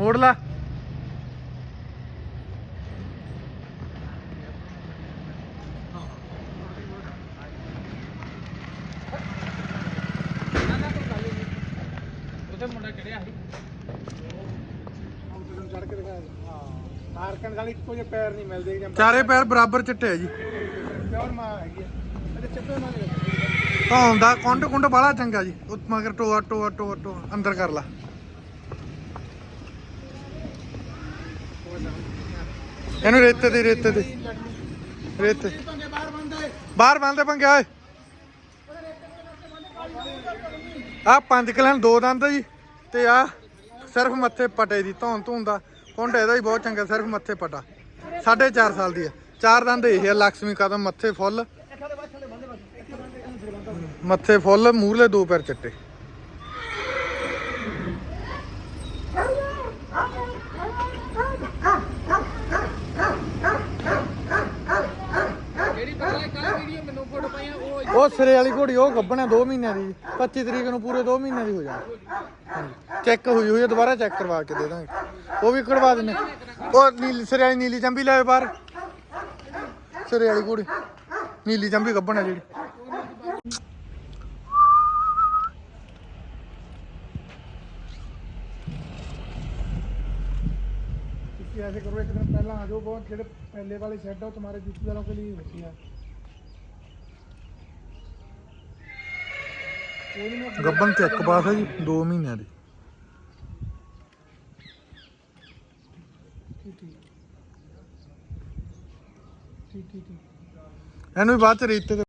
ਮੋੜ ਲਾ। ਉਹਦੇ ਮੁੰਡਾ ਚੜਿਆ ਸੀ? ਚੜ ਕੇ ਦਿਖਾਇਆ ਹਾਂ ਮਾਰਕਣ ਵਾਲੀ ਇੱਕੋ ਜਿਹੇ ਪੈਰ ਨਹੀਂ ਮਿਲਦੇ ਜਾਂ ਚਾਰੇ ਪੈਰ ਬਰਾਬਰ ਚਿੱਟੇ ਆ ਜੀ। ਪਿਓਰ ਮਾਂ ਹੈਗੀ ਨਾਲ ਧੌਣ ਦਾ ਕੁੰਡ ਕੁੰਡ ਬਾਲਾ ਚੰਗਾ ਜੀ। ਉਹ ਮਗਰ ਟੋਆ ਟੋਆ ਟੋਆ ਟੋਆ ਅੰਦਰ ਕਰ ਲਾ। ਇਹਨੂੰ ਰੇਤੇ ਦੇ, ਰੇਤੇ ਤੇ ਰੇਤੇ। ਬਾਹਰ ਬੰਦੇ ਬਾਹਰ ਓਏ। ਆ ਪੰਜ ਕਿਲਨ ਦੋ ਦੰਦ ਜੀ। ਤੇ ਆ ਸਿਰਫ ਮੱਥੇ ਪਟੇ ਦੀ, ਧੌਣ ਧੂਣ ਦਾ। ਕੁੰਡ ਇਹਦਾ ਹੀ ਬਹੁਤ ਚੰਗਾ, ਸਿਰਫ ਮੱਥੇ ਪਟਾ। 4.5 ਸਾਲ ਦੀ ਆ। ਚਾਰ ਦੰਦ ਇਹ ਆ ਲక్ష్ਮੀ ਕਦਮ, ਮੱਥੇ ਫੁੱਲ। ਮੱਥੇ ਫੁੱਲ, ਮੂਹਰਲੇ ਦੋ ਪੈਰ ਚਿੱਟੇ। ਜਿਹੜੀ ਪਹਿਲਾਂ ਕੱਲ ਵੀਡੀਓ ਮੈਨੂੰ ਫੋਟੋ ਪਾਈਆਂ, ਉਹ ਉਹ ਸਿਰੇ ਵਾਲੀ ਘੋੜੀ, ਉਹ ਗੱਬਣਾ 2 ਮਹੀਨਿਆਂ ਦੀ। 25 ਤਰੀਕ ਨੂੰ ਪੂਰੇ 2 ਮਹੀਨਿਆਂ ਦੀ ਹੋ ਜਾਣੀ। ਚੈੱਕ ਹੋਈ ਹੋਈ ਹੈ ਦੁਬਾਰਾ ਚੈੱਕ ਕਰਵਾ ਕੇ ਦੇ ਦਾਂਗੇ। ਉਹ ਵੀ ਕਢਵਾ ਦਿੰਨੇ ਉਹ ਨੀਲੀ ਸਿਰੇ ਵਾਲੀ ਨੀਲੀ ਚੰਬੀ ਲਾਏ ਬਾਹਰ। ਸਿਰੇ ਵਾਲੀ ਘੋੜੀ। ਨੀਲੀ ਚੰਬੀ ਗੱਬਣਾ ਜਿਹੜੀ। कि ऐसे करो एक दिन पहला आ जाओ बहुत जेडे पहले वाले शेड है तुम्हारे जूती वालों के लिए होती है ਗੱਬਨ ਚੈੱਕ ਪਾਸ ਹੈ ਜੀ 2 ਮਹੀਨਿਆਂ ਦੀ ਠੀਕ ਠੀਕ ਠੀਕ ਠੀਕ ਇਹਨੂੰ ਵੀ ਬਾਅਦ ਚ ਰੇਤੇ ਤੇ